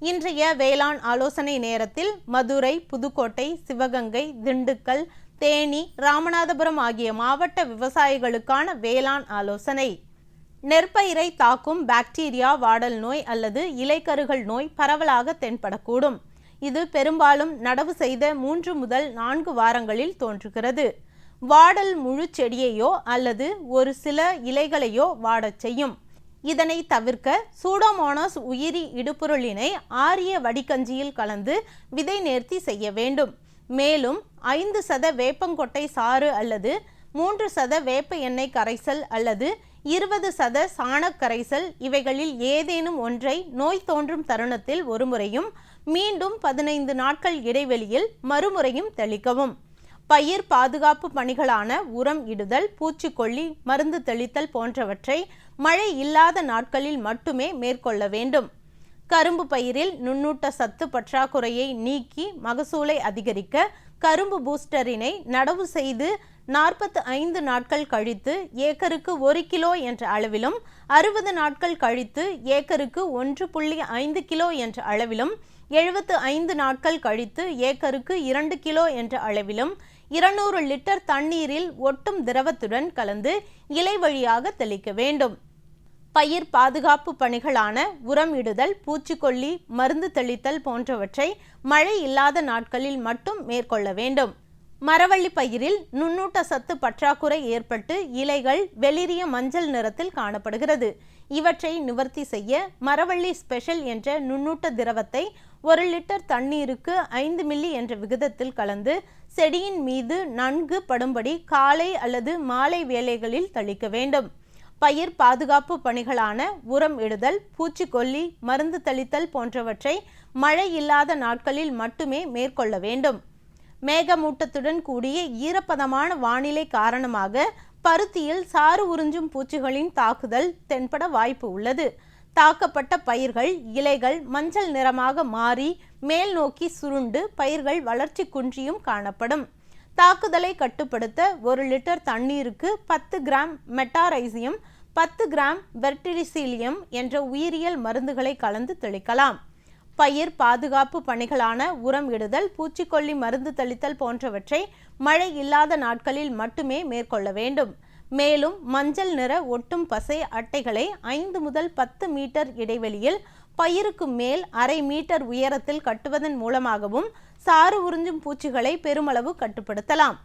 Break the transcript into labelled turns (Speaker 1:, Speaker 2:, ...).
Speaker 1: இன்றைய வேளாண் ஆலோசனை நேரத்தில் மதுரை புதுக்கோட்டை சிவகங்கை திண்டுக்கல் தேனி ராமநாதபுரம் ஆகிய மாவட்ட விவசாயிகளுக்கான வேளாண் ஆலோசனை. நெற்பயிரை தாக்கும் பாக்டீரியா வாடல் நோய் அல்லது இலைக்கருகள் நோய் பரவலாக தென்படக்கூடும். இது பெரும்பாலும் நடவு செய்த மூன்று முதல் நான்கு வாரங்களில் தோன்றுகிறது. வாடல் முழு செடியையோ அல்லது ஒரு சில இலைகளையோ வாடச் செய்யும். இதனை தவிர்க்க சூடோமோனாஸ் உயிரி இடுபொருளினை ஆரிய வடிகஞ்சியில் கலந்து விதை நேர்த்தி செய்ய வேண்டும். மேலும் ஐந்து சத வேப்பங்கொட்டை சாறு அல்லது மூன்று சத வேப்ப எண்ணெய் கரைசல் அல்லது இருபது சத சாணக் கரைசல் இவைகளில் ஏதேனும் ஒன்றை நோய் தோன்றும் தருணத்தில் ஒருமுறையும் மீண்டும் பதினைந்து நாட்கள் இடைவெளியில் மறுமுறையும் தெளிக்கவும். பயிர் பாதுகாப்பு பணிகளான உரம் இடுதல் பூச்சிக்கொல்லி மருந்து தெளித்தல் போன்றவற்றை மழை இல்லாத நாட்களில் மட்டுமே மேற்கொள்ள வேண்டும். கரும்பு பயிரில் நுண்ணூட்ட சத்து பற்றாக்குறையை நீக்கி மகசூலை அதிகரிக்க கரும்பு பூஸ்டரினை நடவு செய்து நாற்பத்து ஐந்து நாட்கள் கழித்து ஏக்கருக்கு ஒரு கிலோ என்ற அளவிலும் அறுபது நாட்கள் கழித்து ஏக்கருக்கு ஒன்று புள்ளி ஐந்து கிலோ என்ற அளவிலும் எழுபத்து ஐந்து நாட்கள் கழித்து ஏக்கருக்கு இரண்டு கிலோ என்ற அளவிலும் இருநூறு லிட்டர் தண்ணீரில் ஒட்டும் திரவத்துடன் கலந்து இலை வழியாக தெளிக்க வேண்டும். பயிர் பாதுகாப்பு பணிகளான உரம் இடுதல் பூச்சிக்கொல்லி மருந்து தெளித்தல் போன்றவற்றை மழை இல்லாத நாட்களில் மட்டும் மேற்கொள்ள வேண்டும். மரவள்ளி பயிரில் நுண்ணூட்ட சத்து பற்றாக்குறை ஏற்பட்டு இலைகள் வெளிரிய மஞ்சள் நிறத்தில் காணப்படுகிறது. இவற்றை நிவர்த்தி செய்ய மரவள்ளி ஸ்பெஷல் என்ற நுண்ணூட்ட திரவத்தை ஒரு லிட்டர் தண்ணீருக்கு ஐந்து மில்லி என்ற விகிதத்தில் கலந்து செடியின் மீது நன்கு படும்படி காலை அல்லது மாலை வேலைகளில் தளிக்க வேண்டும். பயிர் பாதுகாப்பு பணிகளான உரம் இடுதல் பூச்சிக்கொல்லி மருந்து தெளித்தல் போன்றவற்றை மழை இல்லாத நாட்களில் மட்டுமே மேற்கொள்ள வேண்டும். மேகமூட்டத்துடன் கூடிய ஈரப்பதமான வானிலை காரணமாக பருத்தியில் சாறு உறிஞ்சும் பூச்சிகளின் தாக்குதல் தென்பட வாய்ப்பு உள்ளது. தாக்கப்பட்ட பயிர்கள் இலைகள் மஞ்சள் நிறமாக மாறி மேல் நோக்கி சுருண்டு பயிர்கள் வளர்ச்சி குன்றியும் காணப்படும். தாக்குதலை கட்டுப்படுத்த ஒரு லிட்டர் தண்ணீருக்கு பத்து கிராம் மெட்டாரைசியம் பத்து கிராம் வெர்டிரிசீலியம் என்ற உயிரியல் மருந்துகளை கலந்து தெளிக்கலாம். பயிர் பாதுகாப்பு பணிகளான உரம் இடுதல் பூச்சிக்கொல்லி மருந்து தெளித்தல் போன்றவற்றை மழை இல்லாத நாட்களில் மட்டுமே மேற்கொள்ள வேண்டும். மேலும் மஞ்சள் நிற ஒட்டும் பசை அட்டைகளை ஐந்து முதல் பத்து மீட்டர் இடைவெளியில் பயிருக்கு மேல் அரை மீட்டர் உயரத்தில் கட்டுவதன் மூலமாகவும் சாறு உறிஞ்சும் பூச்சிகளை பெருமளவு கட்டுப்படுத்தலாம்.